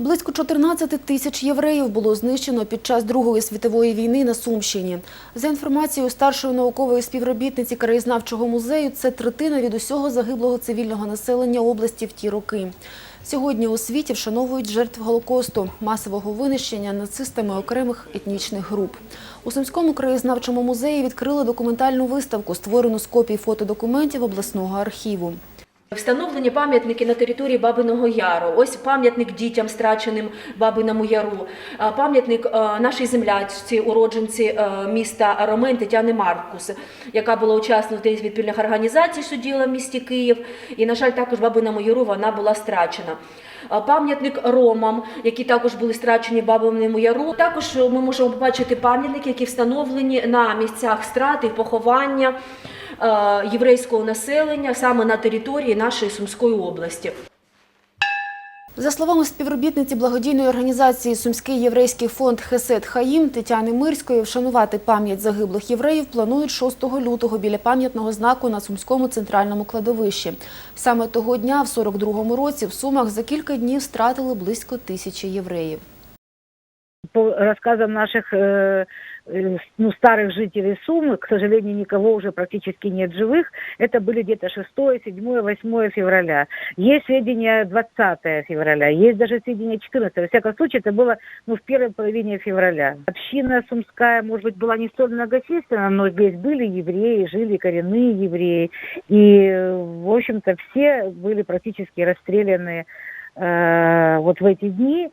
Близько 14 тисяч євреїв було знищено під час Другої світової війни на Сумщині. За інформацією старшої наукової співробітниці краєзнавчого музею, це третина від усього загиблого цивільного населення області в ті роки. Сьогодні у світі вшановують жертв Голокосту, масового винищення нацистами окремих етнічних груп. У Сумському краєзнавчому музеї відкрили документальну виставку, створену з копій фотодокументів обласного архіву. Встановлені пам'ятники на території Бабиного Яру. Ось пам'ятник дітям, страченим Бабиному Яру. Пам'ятник е, нашій землячці, уродженці е, міста Ромен Тетяни Маркус, яка була учасницею відпільних організацій, що діяла в місті Київ. І, на жаль, також Бабиному Яру вона була страчена. Пам'ятник ромам, які також були страчені Бабиному Яру. Також ми можемо побачити пам'ятники, які встановлені на місцях страти, поховання єврейського населення саме на території нашої Сумської області. За словами співробітниці благодійної організації Сумський єврейський фонд Хесет Хаїм Тетяни Мирської, вшанувати пам'ять загиблих євреїв планують 6 лютого біля пам'ятного знаку на Сумському центральному кладовищі. Саме того дня, в 42-му році, в Сумах за кілька днів стратили близько тисячі євреїв. По рассказам наших э, э, ну, старых жителей Сумы, к сожалению, никого уже практически нет живых. Это были где-то 6, 7, 8 февраля. Есть сведения 20 февраля, есть даже сведения 14. Во всяком случае, это было ну, в первой половине февраля. Община сумская, может быть, была не столь многочисленна, но здесь были евреи, жили коренные евреи. И, в общем-то, все были практически расстреляны э, вот в эти дни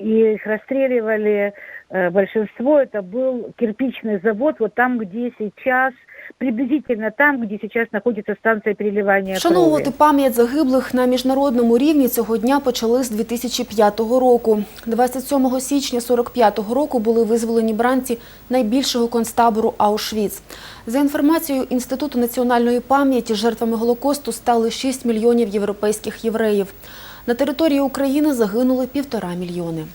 и их расстреливали э, большинство. Это был кирпичный завод, вот там, где сейчас, приблизительно там, где сейчас находится станция переливания Вшановувати крови. пам'ять загиблих на міжнародному рівні цього дня почали з 2005 року. 27 січня 45-го року були визволені бранці найбільшого концтабору Аушвіц. За інформацією Інституту національної пам'яті, жертвами Голокосту стали 6 мільйонів європейських євреїв. На території України загинули півтора мільйони.